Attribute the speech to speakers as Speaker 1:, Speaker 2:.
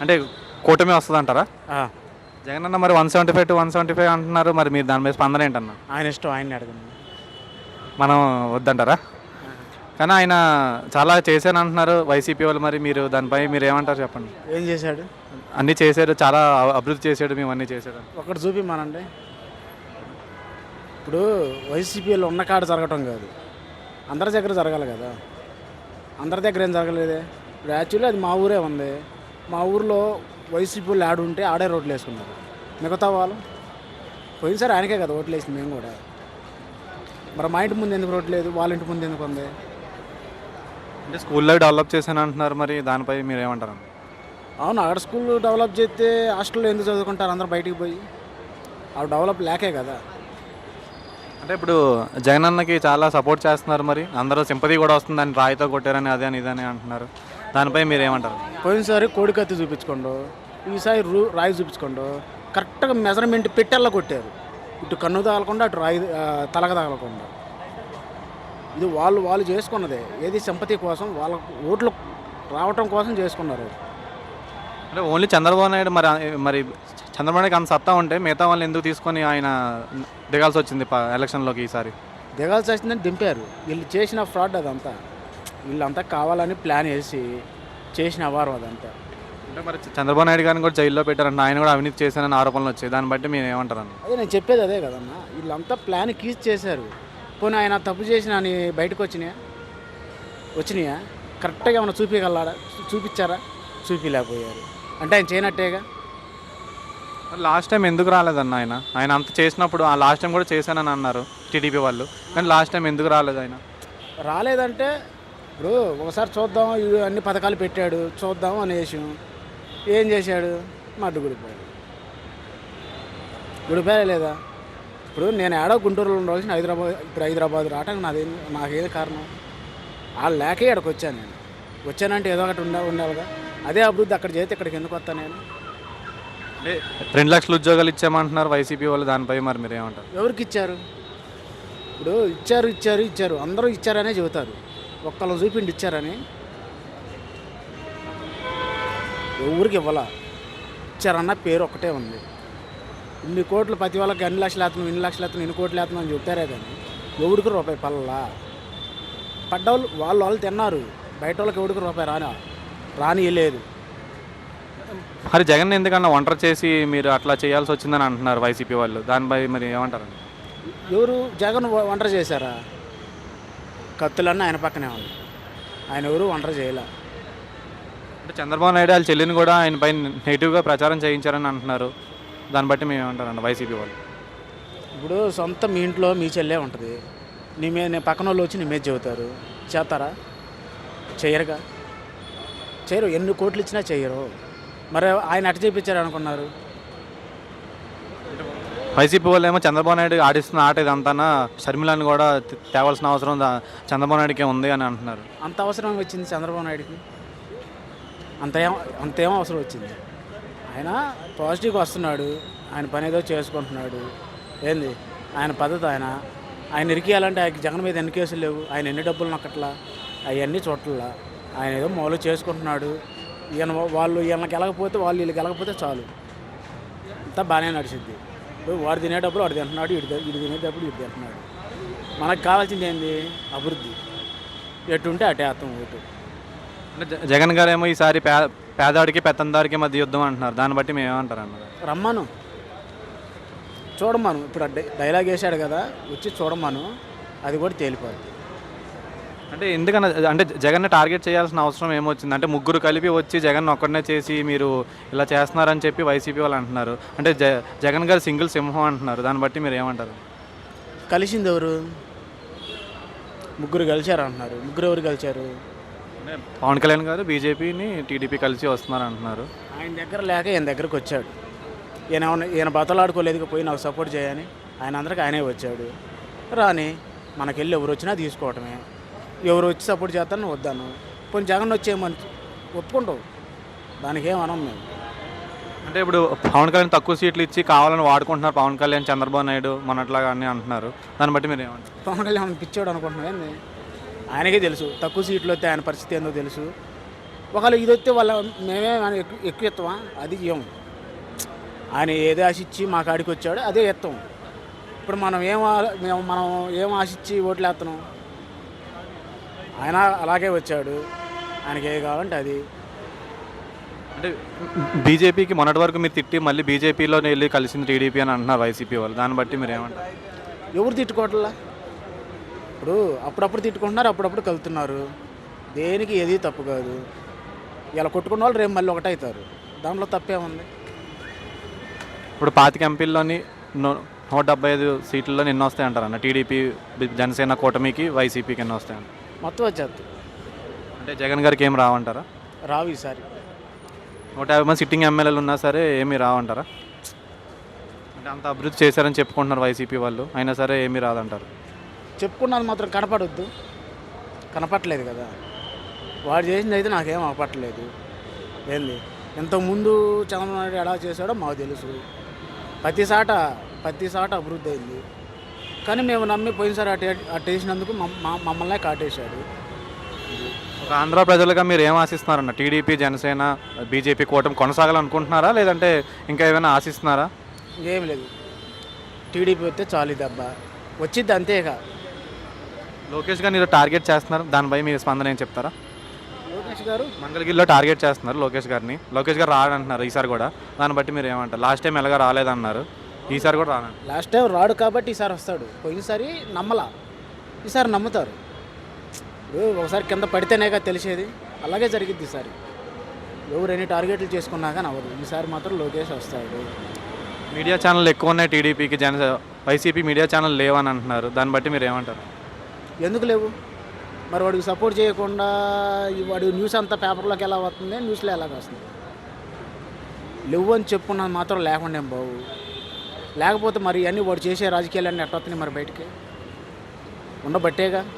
Speaker 1: అంటే కూటమి వస్తుంది అంటారా జగన్ అన్న మరి one seventy five to one seventy five అంటున్నారు మరి మీరు దాని మీద స్పందన ఏంటన్నా?
Speaker 2: ఆయన ఇష్టం ఆయన్ని అడగండి.
Speaker 1: మనం వద్దంటారా? కానీ ఆయన చాలా చేశాను అంటున్నారు వైసీపీ వాళ్ళు మరి మీరు దానిపై మీరు ఏమంటారు చెప్పండి?
Speaker 2: ఏం చేశాడు?
Speaker 1: అన్నీ చేశాడు చాలా అభివృద్ధి చేశాడు మేము అన్నీ చేశాడు.
Speaker 2: ఒకటి చూపిమ్మనండి. ఇప్పుడు వైసీపీలో ఉన్న కాడ జరగటం కాదు. అందరి దగ్గర జరగాలి కదా. అందరి దగ్గర ఏం జరగలేదే? ఇప్పుడు యాక్చువల్లీ అది మా ఊరే ఉంది. మా ఊర్లో వైసీపీ ఆడు ఉంటే ఆడే రోడ్లు వేసుకున్నారు. మిగతా వాళ్ళు పోయినసారి ఆయనకే కదా ఓట్లు వేసింది మేము కూడా. మరి మా ఇంటి ముందు ఎందుకు రోడ్లు లేదు? వాళ్ళ ఇంటి ముందు ఎందుకు ఉంది?
Speaker 1: అంటే స్కూల్లో డెవలప్ చేశాను అంటున్నారు మరి దానిపై మీరు ఏమంటారు?
Speaker 2: అవును అక్కడ స్కూల్ డెవలప్ చేస్తే హాస్టల్లో ఎందుకు చదువుకుంటారు? అందరూ బయటికి పోయి అవి డెవలప్ లేకే కదా.
Speaker 1: అంటే ఇప్పుడు జగన్ అన్నకి చాలా సపోర్ట్ చేస్తున్నారు మరి అందరూ సింపతి కూడా వస్తుంది అని రాయితో కొట్టారని అదే అని ఇదని అంటున్నారు. దానిపై మీరు ఏమంటారు
Speaker 2: పోయినసారి కోడికత్తి చూపించుకోండు ఈసారి రూ రాయి చూపించుకోండు. కరెక్ట్గా మెజర్మెంట్ పెట్టెల్లా కొట్టారు. ఇటు కన్ను తగలకుండా అటు రాయి తలక తగలకుండా. ఇది వాళ్ళు వాళ్ళు చేసుకున్నదే. ఏది సింపతి కోసం వాళ్ళ ఓట్లు రావటం కోసం చేసుకున్నారు.
Speaker 1: అంటే ఓన్లీ చంద్రబాబు నాయుడు మరి మరి చంద్రబాబు నాయుడుకి అంత సత్తా ఉంటే మిగతా వాళ్ళు ఎందుకు తీసుకొని ఆయన దిగాల్సి వచ్చింది ఎలక్షన్లోకి ఈసారి?
Speaker 2: దిగాల్సి వచ్చిందని దింపారు. వీళ్ళు చేసిన ఫ్రాడ్ అదంతా. వీళ్ళంతా కావాలని ప్లాన్ వేసి చేసిన అవారం అదంతా.
Speaker 1: అంటే మరి చంద్రబాబు నాయుడు గారిని కూడా జైల్లో పెట్టారంటే ఆయన కూడా అవినీతి చేశారని ఆరోపణలు వచ్చాయి. దాన్ని బట్టి మీరు ఏమంటారు అన్న
Speaker 2: అదే నేను చెప్పేది అదే కదన్నా. వీళ్ళంతా ప్లాన్ కీస్ చేశారు. పోనీ ఆయన తప్పు చేసిన అని బయటకు వచ్చినాయా? వచ్చినాయా? కరెక్ట్గా ఏమైనా చూపించగలరా చూపించారా చూపించలేకపోయారు అంటే ఆయన చేయనట్టేగా?
Speaker 1: లాస్ట్ టైం ఎందుకు రాలేదన్న ఆయన? ఆయన అంత చేసినప్పుడు ఆ లాస్ట్ టైం కూడా చేశానని అన్నారు టీడీపీ వాళ్ళు. కానీ లాస్ట్ టైం ఎందుకు రాలేదు ఆయన?
Speaker 2: రాలేదంటే ఇప్పుడు ఒకసారి చూద్దాం ఇవి అన్ని పథకాలు పెట్టాడు చూద్దాం అనేసి ఏం చేశాడు? మడ్డు గుడిపోయాడు. గుడిపోయా లేదా? ఇప్పుడు నేను ఏడో గుంటూరులో ఉండవలసిన హైదరాబాద్ ఇప్పుడు హైదరాబాద్ రావడానికి నాదేం నాకేది కారణం? వాళ్ళు లేకే ఇక్కడికి వచ్చాను నేను. వచ్చానంటే ఏదో ఒకటి ఉండా ఉండాలిగా. అదే అభివృద్ధి అక్కడ చేస్తే ఇక్కడికి ఎందుకు వస్తాను నేను?
Speaker 1: రెండు లక్షల ఉద్యోగాలు ఇచ్చామంటున్నారు వైసీపీ వాళ్ళు దానిపై మరి మీరు ఏమంటారు
Speaker 2: ఎవరికి ఇచ్చారు? ఇప్పుడు ఇచ్చారు ఇచ్చారు ఇచ్చారు. అందరూ ఇచ్చారనే చెబుతారు. ఒక్కళ్ళు చూపిండి ఇచ్చారని. ఎవరికి ఇవ్వాలా? ఇచ్చారన్న పేరు ఒకటే ఉంది. ఇన్ని కోట్లు ప్రతి వాళ్ళకి అన్ని లక్షలు వేస్తున్నాం ఇన్ని లక్షలు వేస్తున్నాం ఇన్ని కోట్లు వేస్తున్నాం అని చెప్తారే కానీ ఎవడికి రూపాయి పల్లలా పడ్డవాళ్ళు వాళ్ళు వాళ్ళు తిన్నారు. బయట వాళ్ళకి ఎవడికి రూపాయి రానా? రాని లేదు
Speaker 1: మరి జగన్ ఎందుకన్నా ఒంటరి చేసి మీరు అట్లా చేయాల్సి వచ్చిందని అంటున్నారు వైసీపీ వాళ్ళు? దానిపై మరి ఏమంటారు
Speaker 2: ఎవరు? జగన్ ఒంటరి చేశారా? కత్తులన్నీ ఆయన పక్కనే ఉంది. ఆయన ఎవరు ఒంటరి చేయలే.
Speaker 1: అంటే చంద్రబాబు నాయుడు వాళ్ళ చెల్లిని కూడా ఆయన పైన నెగిటివ్గా ప్రచారం చేయించారని అంటున్నారు. దాన్ని బట్టి మేము ఏమంటారండి వైసీపీ వాళ్ళు?
Speaker 2: ఇప్పుడు సొంత మీ ఇంట్లో మీ చెల్లె ఉంటుంది. నీ మీద నీ పక్కన వాళ్ళు వచ్చి నీ మీద చెబుతారు. చేస్తారా? చెయ్యరుగా చేయరు. ఎన్ని కోట్లు ఇచ్చినా చెయ్యరు మరి ఆయన అటు చేయించారు అనుకున్నారు
Speaker 1: వైసీపీ వాళ్ళు ఏమో చంద్రబాబు నాయుడు ఆడిస్తున్న ఆట ఇదంతా షర్మిలాని కూడా తేవాల్సిన అవసరం చంద్రబాబు నాయుడుకే ఉంది అని అంటున్నారు.
Speaker 2: అంత అవసరం వచ్చింది చంద్రబాబు నాయుడుకి? అంత ఏం అంత అవసరం వచ్చింది? ఆయన పాజిటివ్గా వస్తున్నాడు ఆయన పని ఏదో చేసుకుంటున్నాడు. ఏంది? ఆయన పద్ధతి ఆయన. ఆయన ఇరికేయాలంటే ఆయన జగన్ మీద ఎన్ని కేసులు లేవు? ఆయన ఎన్ని డబ్బులు నొక్కట్లా? అవన్నీ చూడట్లా. ఆయన ఏదో మొదలు చేసుకుంటున్నాడు. ఈయన వాళ్ళు ఈయనకి గెలకపోతే వాళ్ళు వీళ్ళు గెలకపోతే చాలు. అంతా బాగానే నడిచింది వాడు తినేటప్పుడు వాడు తింటున్నాడు ఇటు ఇటు తినేటప్పుడు ఇటు తింటున్నాడు. మనకు కావాల్సింది ఏంది? అభివృద్ధి. ఎటుంటే అటే అర్థం ఓటు.
Speaker 1: అంటే జగన్ గారు ఏమో ఈసారి పే పేదాడికి పెత్తందారికి మధ్య యుద్ధం అంటున్నారు. దాన్ని బట్టి మేము ఏమంటారు అన్నారు
Speaker 2: రమ్మను. చూడమను. ఇప్పుడు డైలాగ్ వేసాడు కదా వచ్చి చూడమను. అది కూడా తేలిపోద్ది.
Speaker 1: అంటే ఎందుకన్నా అంటే జగన్ టార్గెట్ చేయాల్సిన అవసరం ఏమొచ్చింది? అంటే ముగ్గురు కలిపి వచ్చి జగన్ ఒక్కడనే చేసి మీరు ఇలా చేస్తున్నారని చెప్పి వైసీపీ వాళ్ళు అంటున్నారు. అంటే జ జగన్ గారు సింగిల్ సింహం అంటున్నారు. దాన్ని బట్టి మీరు ఏమంటారు?
Speaker 2: కలిసింది ఎవరు? ముగ్గురు కలిశారు అంటున్నారు. ముగ్గురు ఎవరు కలిశారు
Speaker 1: అంటే పవన్ కళ్యాణ్ గారు బీజేపీని టీడీపీ కలిసి వస్తున్నారు అంటున్నారు.
Speaker 2: ఆయన దగ్గర లేక ఈయన దగ్గరకు వచ్చాడు. ఈయన ఈయన బతలాడుకోలేదు పోయి నాకు సపోర్ట్ చేయని. ఆయన అందరికి ఆయనే వచ్చాడు. రాని మనకెళ్ళి ఎవరు వచ్చినా తీసుకోవటమే. ఎవరు వచ్చి సపోర్ట్ చేస్తాను వద్దాను పోనీ జగన్ వచ్చేయమని ఒప్పుకుంటావు? దానికి ఏం అనం మేము.
Speaker 1: అంటే ఇప్పుడు పవన్ కళ్యాణ్ తక్కువ సీట్లు ఇచ్చి కావాలని వాడుకుంటున్నారు పవన్ కళ్యాణ్ చంద్రబాబు నాయుడు మొన్నట్లాగా అని అంటున్నారు. దాన్ని బట్టి మీరు ఏమంటారు?
Speaker 2: పవన్ కళ్యాణ్ పిచ్చోడు అనుకుంటున్నావు ఏంది? ఆయనకే తెలుసు. తక్కువ సీట్లు వస్తే ఆయన పరిస్థితి ఏందో తెలుసు. ఒకవేళ ఇది వస్తే వాళ్ళ మేమే ఆయన ఎక్కువ ఎక్కువ ఎత్తామా అది ఇవ్వం ఆయన ఏది ఆశించి మా కాడికి వచ్చాడో అదే ఎత్తాం. ఇప్పుడు మనం ఏం మనం ఏం ఆశించి ఓట్లు వేస్తున్నాం? ఆయన అలాగే వచ్చాడు. ఆయనకి ఏ కావాలంటే అది.
Speaker 1: అంటే బీజేపీకి మొన్నటి వరకు మీరు తిట్టి మళ్ళీ బీజేపీలో వెళ్ళి కలిసింది టీడీపీ అని అంటున్నారు వైసీపీ వాళ్ళు. దాన్ని బట్టి మీరు ఏమంటారు?
Speaker 2: ఎవరు తిట్టుకోవట్లా? ఇప్పుడు అప్పుడప్పుడు తిట్టుకుంటున్నారు అప్పుడప్పుడు కలుతున్నారు. దేనికి ఏది తప్పు కాదు. ఇలా కొట్టుకున్న వాళ్ళు రేపు మళ్ళీ ఒకటవుతారు దాంట్లో తప్పే ఉంది.
Speaker 1: ఇప్పుడు పాతిక ఎంపీల్లోని నూట డెబ్బై ఐదు సీట్లలో ఎన్ని వస్తాయి అంటారన్న టీడీపీ జనసేన కూటమికి వైసీపీకి ఎన్ని వస్తాయంట
Speaker 2: మొత్తం వచ్చేస్తుంది
Speaker 1: అంటే జగన్ గారికి ఏం రావంటారా?
Speaker 2: రావు ఈసారి.
Speaker 1: నూట యాభై మంది సిట్టింగ్ ఎమ్మెల్యేలు ఉన్నా సరే ఏమీ రావంటారా? అంటే అంత అభివృద్ధి చేశారని చెప్పుకుంటున్నారు వైసీపీ వాళ్ళు. అయినా సరే ఏమీ రాదంటారు.
Speaker 2: చెప్పుకున్నది మాత్రం కనపడొద్దు. కనపట్లేదు కదా. వాడు చేసింది అయితే నాకేం అవపట్టలేదు ఏంది? ఇంతకుముందు చంద్రబాబు నాయుడు ఎలా చేశాడో మాకు తెలుసు. ప్రతి సాట ప్రతి సాట అభివృద్ధి అయింది. కానీ మేము నమ్మి పోయినసారి అటు అటు వేసినందుకు మమ్- మా- మమ్మల్నే కాటేశాడు
Speaker 1: ఒక ఆంధ్ర ప్రజలుగా మీరు ఏం ఆశిస్తున్నారన్న? టీడీపీ జనసేన బీజేపీ కూటమి కొనసాగాలనుకుంటున్నారా? లేదంటే ఇంకా ఏమైనా ఆశిస్తున్నారా?
Speaker 2: ఏం లేదు. టీడీపీ వస్తే చాలు దెబ్బ. వచ్చిద్ది అంతేగా
Speaker 1: లోకేష్ గారు మీరు టార్గెట్ చేస్తున్నారు. దానిపై మీ స్పందన ఏం చెప్తారా?
Speaker 2: లోకేష్ గారు
Speaker 1: మంగళగిరిలో టార్గెట్ చేస్తున్నారు లోకేష్ గారిని. లోకేష్ గారు రాడంటున్నారు ఈసారి కూడా. దాన్ని బట్టి మీరు ఏమంటారు? లాస్ట్ టైం ఎలాగ రాలేదన్నారు. ఈసారి కూడా రానండి.
Speaker 2: లాస్ట్ టైం రాడు కాబట్టి ఈసారి వస్తాడు. పోయినసారి నమ్మలా. ఈసారి నమ్ముతారు. ఇప్పుడు ఒకసారి కింద పడితేనేగా తెలిసేది. అలాగే జరిగిద్ది ఈసారి. ఎవరు ఎన్ని టార్గెట్లు చేసుకున్నాక నవ్వదు ఈసారి మాత్రం లోకేష్ వస్తాడు.
Speaker 1: మీడియా ఛానల్ ఎక్కువ ఉన్నాయి టీడీపీకి జన వైసీపీ మీడియా ఛానల్ లేవని అంటున్నారు. దాన్ని బట్టి మీరు ఏమంటారు?
Speaker 2: ఎందుకు లేవు? మరి వాడికి సపోర్ట్ చేయకుండా వాడి న్యూస్ అంతా పేపర్లోకి ఎలా వస్తుంది? న్యూస్లో ఎలాగ వస్తుంది? లేవు అని చెప్పుకున్నది మాత్రం లేకుండా బావు? లేకపోతే మరి అన్నీ వాడు చేసే రాజకీయాలన్నీ ఎట్టొస్తున్నాయి మరి బయటికి. ఉండబట్టేగా.